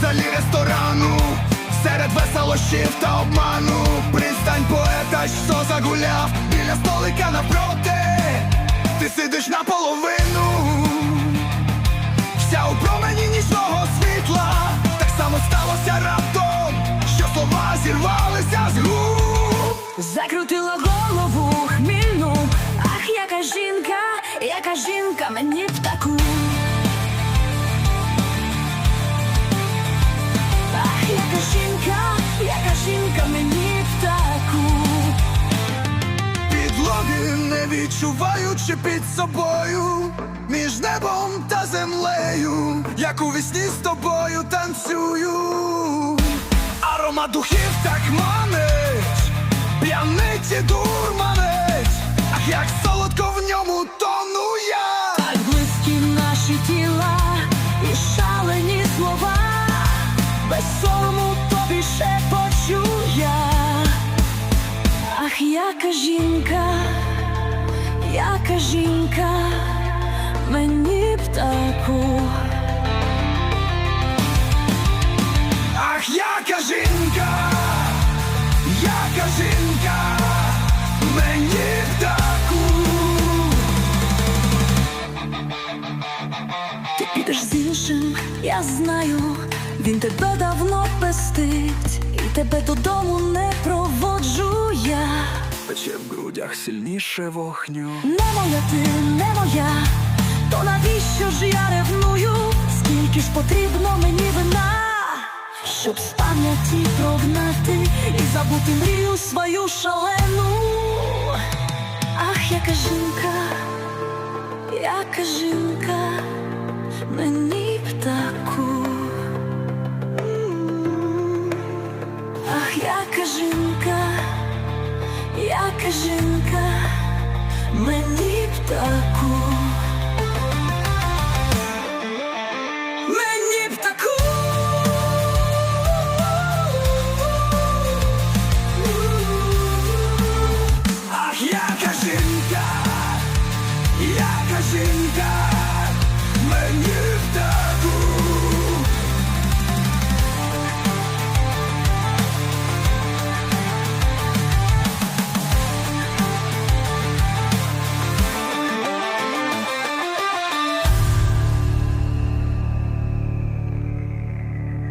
залі ресторану, серед веселощів та обману, пристань поета, що загуляв біля столика напроти, ти сидиш наполовину, вся у промені нічного світла, так само сталося раптом, що слова зірвалися з губ. Закрутила голову хмільну, ах, яка жінка, яка жінка мені відчуваючи під собою, між небом та землею, як у вісні з тобою танцюю. Аромат духів так манить, п'янить і дурманить, ах як солодко в ньому тону я. Так близькі наші тіла і шалені слова, без сорому тобі ще почу я. Ах, яка жінка, яка жінка, мені б таку. Ах, яка жінка, яка жінка, мені б таку. Ти підеш з іншим, я знаю, він тебе давно пестить, і тебе додому не проводжу я. Пече в грудях сильніше вогню. Не моя ти, не моя, то навіщо ж я ревную? Скільки ж потрібно мені вина, щоб з пам'яті прогнати і забути мрію свою шалену. Ах, яка жінка, яка жінка, жінка, мені птаку.